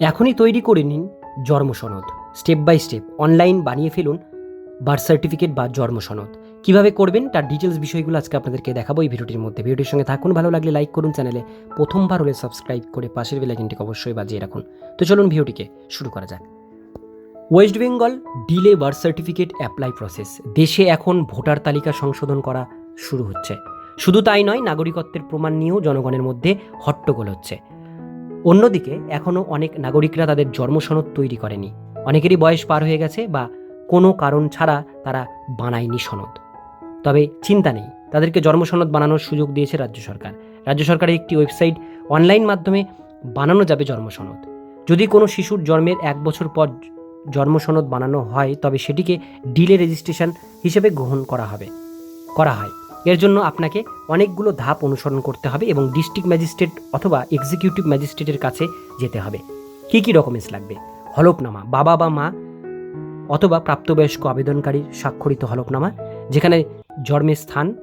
এখনই তৈরি করে নিন জন্ম সনদ। স্টেপ বাই স্টেপ অনলাইন বানিয়ে ফেলুন বার্থ সার্টিফিকেট বা জন্ম সনদ। কীভাবে করবেন তার ডিটেলস বিষয়গুলো আজকে আপনাদেরকে দেখাবো এই ভিডিওটির মধ্যে। ভিডিওটির সঙ্গে থাকুন, ভালো লাগলে লাইক করুন চ্যানেলে। প্রথমবার হলে সাবস্ক্রাইব করে পাশের বেলাইকনটিকে অবশ্যই বাজিয়ে রাখুন। তো চলুন ভিডিওটিকে শুরু করা যাক। West Bengal delay birth certificate apply process. দেশে এখন ভোটার তালিকা সংশোধন করা শুরু হচ্ছে। শুধু তাই নয়, নাগরিকত্বের প্রমাণ নিয়েও জনগণের মধ্যে হট্টগোল হচ্ছে। অন্যদিকে, এখনও অনেক নাগরিকরা তাদের জন্মসনদ তৈরি করেনি। অনেকেরই বয়স পার হয়ে গেছে বা কোনো কারণ ছাড়া তারা বানায়নি সনদ। তবে চিন্তা নেই, তাদেরকে জন্মসনদ বানানোর সুযোগ দিয়েছে রাজ্য সরকার। রাজ্য সরকারের একটি ওয়েবসাইট অনলাইন মাধ্যমে বানানো যাবে জন্মসনদ। যদি কোনো শিশুর জন্মের এক বছর পর জন্মসনদ বানানো হয়, তবে সেটিকে ডিলে রেজিস্ট্রেশন হিসেবে গ্রহণ করা হবে, করা হয়। এর জন্য আপনাকে অনেকগুলো ধাপ অনুসরণ করতে হবে এবং ডিস্ট্রিক্ট ম্যাজিস্ট্রেট অথবা এক্সিকিউটিভ ম্যাজিস্ট্রেটের কাছে যেতে হবে। কী কী ডকুমেন্টস লাগবে? হলফনামা, বাবা বা মা, অথবা প্রাপ্তবয়স্ক আবেদনকারীর স্বাক্ষরিত হলফনামা, যেখানে জন্মের স্থান,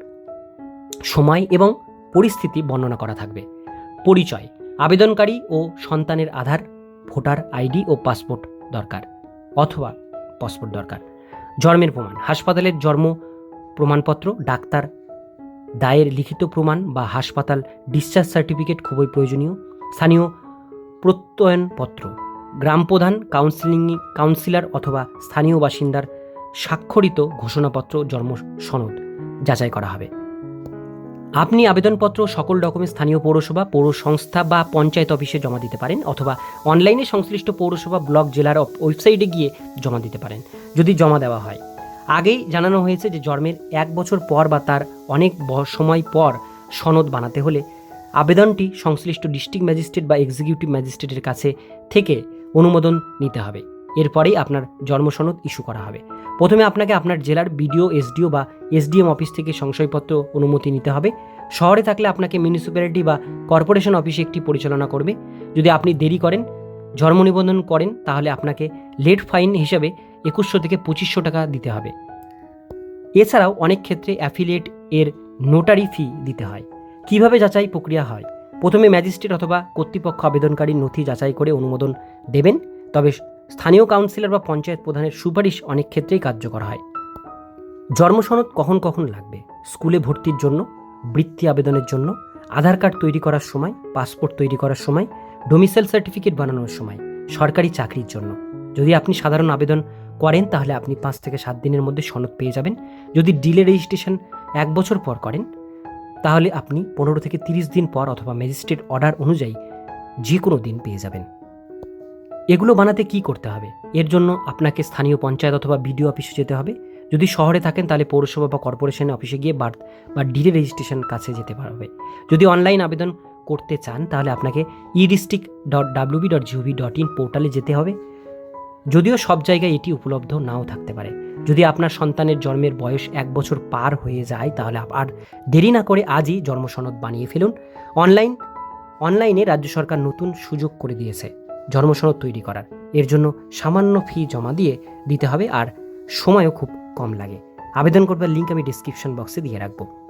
সময় এবং পরিস্থিতি বর্ণনা করা থাকবে। পরিচয়, আবেদনকারী ও সন্তানের আধার, ভোটার আইডি ও পাসপোর্ট দরকার, অথবা পাসপোর্ট দরকার। জন্মের প্রমাণ, হাসপাতালের জন্ম প্রমাণপত্র, ডাক্তার দায়ের লিখিত প্রমাণ বা হাসপাতাল ডিসচার্জ সার্টিফিকেট খুবই প্রয়োজনীয়। স্থানীয় প্রত্যয়নপত্র, গ্রাম প্রধান কাউন্সিলিং কাউন্সিলর অথবা স্থানীয় বাসিন্দার স্বাক্ষরিত ঘোষণাপত্র জন্ম সনদ যাচাই করা হবে। আপনি আবেদনপত্র সকল রকমের স্থানীয় পৌরসভা পৌর সংস্থা বা পঞ্চায়েত অফিসে জমা দিতে পারেন অথবা অনলাইনে সংশ্লিষ্ট পৌরসভা, ব্লক, জেলার ওয়েবসাইটে গিয়ে জমা দিতে পারেন। যদি জমা দেওয়া হয় আগেই জানানো হয়েছে যে জন্মের এক বছর পর বা তার অনেক সময় পর সনদ বানাতে হলে আবেদনটি সংশ্লিষ্ট ডিস্ট্রিক্ট ম্যাজিস্ট্রেট বা এক্সিকিউটিভ ম্যাজিস্ট্রেটের কাছে থেকে অনুমোদন নিতে হবে। এরপরেই আপনার জন্ম সনদ ইস্যু করা হবে। প্রথমে আপনাকে আপনার জেলার বিডিও, এসডিও বা এসডিএম অফিস থেকে সংশয়পত্র অনুমতি নিতে হবে। শহরে থাকলে আপনাকে মিউনিসিপ্যালিটি বা কর্পোরেশন অফিসে একটি পরিচালনা করবে। যদি আপনি দেরি করেন, জন্ম নিবন্ধন করেন, তাহলে আপনাকে লেট ফাইন হিসাবে একুশশো থেকে পঁচিশশো টাকা দিতে হবে। এছাড়াও অনেক ক্ষেত্রে অ্যাফিলিয়েট এর নোটারি ফি দিতে হয়। কীভাবে যাচাই প্রক্রিয়া হয়? প্রথমে ম্যাজিস্ট্রেট অথবা কর্তৃপক্ষ আবেদনকারীর নথি যাচাই করে অনুমোদন দেবেন। তবে স্থানীয় কাউন্সিলর বা পঞ্চায়েত প্রধানের সুপারিশ অনেক ক্ষেত্রেই কার্যকর হয়। জন্মসনদ কখন কখন লাগবে? স্কুলে ভর্তির জন্য, বৃত্তি আবেদনের জন্য, আধার কার্ড তৈরি করার সময় পাসপোর্ট তৈরি করার সময় ডোমিসাইল সার্টিফিকেট বানানোর সময়, সরকারি চাকরির জন্য। যদি আপনি সাধারণ আবেদন করেন, তাহলে আপনি পাঁচ থেকে সাত দিনের মধ্যে সনদ পেয়ে যাবেন। যদি ডিলে রেজিস্ট্রেশন এক বছর পর করেন, তাহলে আপনি পনেরো থেকে তিরিশ দিন পর অথবা ম্যাজিস্ট্রেট অর্ডার অনুযায়ী যে কোনো দিন পেয়ে যাবেন। এগুলো বানাতে কি করতে হবে? এর জন্য আপনাকে স্থানীয় পঞ্চায়েত অথবা বিডিও অফিসে যেতে হবে। যদি শহরে থাকেন, তাহলে পৌরসভা বা কর্পোরেশন অফিসে গিয়ে বার্থ বা ডিলে রেজিস্ট্রেশন কাছে যেতে পারবে যদি অনলাইন আবেদন করতে চান, তাহলে আপনাকে e district dot WB dot gov dot in পোর্টালে যেতে হবে। যদিও সব জায়গায় এটি উপলব্ধ নাও থাকতে পারে। যদি আপনার সন্তানের জন্মের বয়স এক বছর পার হয়ে যায়, তাহলে আর দেরি না করে আজই জন্মসনদ বানিয়ে ফেলুন। অনলাইন অনলাইনে রাজ্য সরকার নতুন সুযোগ করে দিয়েছে জন্মসনদ তৈরি করার। এর জন্য সামান্য ফি জমা দিয়ে দিতে হবে আর সময়ও খুব কম লাগে। আবেদন করবার লিঙ্ক আমি ডিসক্রিপশন বক্সে দিয়ে রাখব।